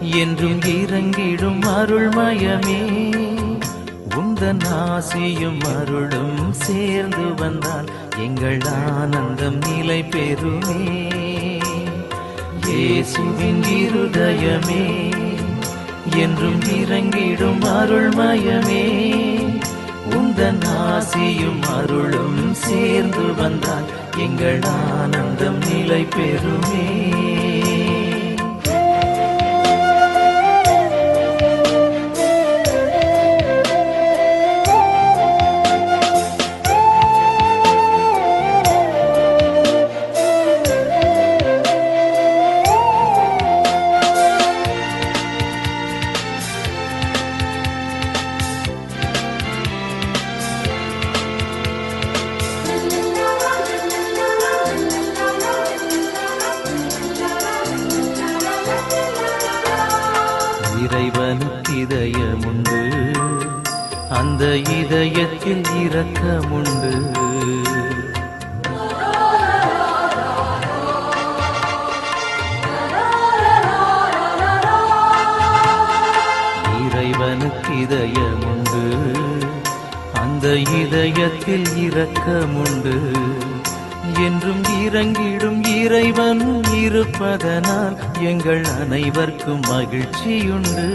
என்றும் இறங்கிடும் அருள்மயமே உந்தன் ஆசியும் அருளும் சேர்ந்து வந்தால் எங்கள் ஆனந்தம் நிலை பெறுமே. இயேசுவின் இருதயமே என்றும் இறங்கிடும் அருள்மயமே உந்தன் ஆசியும் அருளும் சேர்ந்து வந்தால் எங்கள் ஆனந்தம் நிலை பெறுமே. இறைவனுக்கு இதயமுண்டு. அந்த இதயத்தில் இரக்கமுண்டு. இறைவனுக்கு இதயமுண்டு. அந்த இதயத்தில் இரக்கமுண்டு. என்றும் இறங்கிடும் இறைவன் இருப்பதனால் எங்கள் அனைவர்க்கும் மகிழ்ச்சியுண்டு.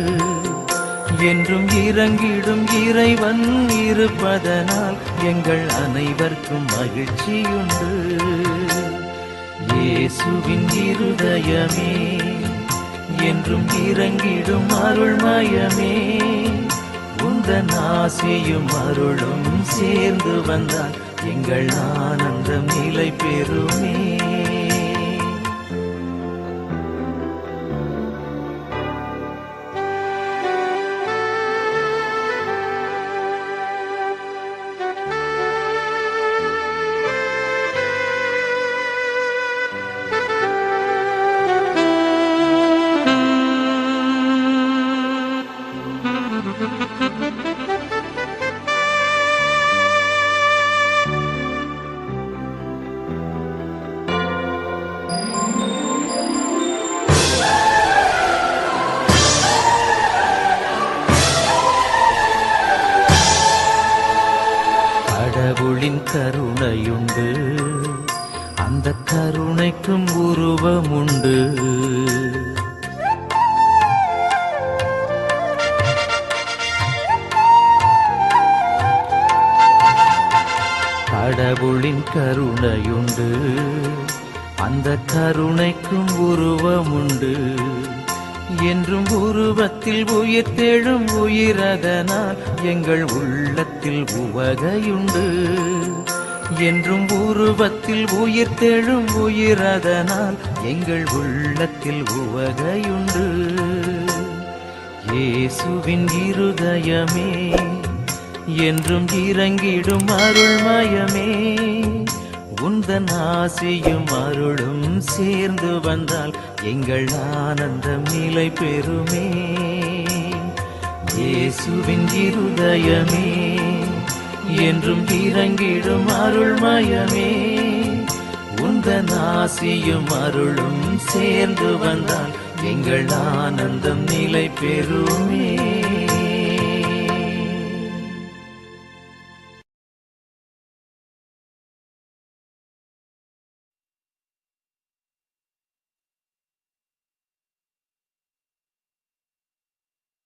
என்றும் இறங்கிடும் இறைவன் இருப்பதனால் எங்கள் அனைவர்க்கும் மகிழ்ச்சியுண்டு. இயேசுவின் இருதயமே என்றும் இறங்கிடும் அருள்மயமே உந்தன் ஆசையும் அருளும் சேர்ந்து வந்தால் எங்கள் ஆனந்தம் நிலை பெறுமே கடவுளின் கருணையுண்டு. அந்த கருணைக்கும் உருவமுண்டு. கடவுளின் கருணையுண்டு. அந்த கருணைக்கும் உருவமுண்டு. என்றும் உருவத்தில் உயிர் தெழும் உயிரதனால் எங்கள் உள்ளத்தில் உவகையுண்டு. என்றும் உருவத்தில் உயிர் தெழும் உயிரதனால் எங்கள் உள்ளத்தில் உவகையுண்டு. இயேசுவின் இருதயமே என்றும் இறங்கிடும் அருள்மயமே உந்தன் ஆசியும் அருளும் சேர்ந்து வந்தால் எங்கள் ஆனந்தம் நிலை பெறுமே. இயேசுவின் இருதயமே என்றும் இறங்கிடும் அருள்மயமே. உந்தன் ஆசியும் அருளும் சேர்ந்து வந்தால் எங்கள் ஆனந்தம் நிலை பெறுமே.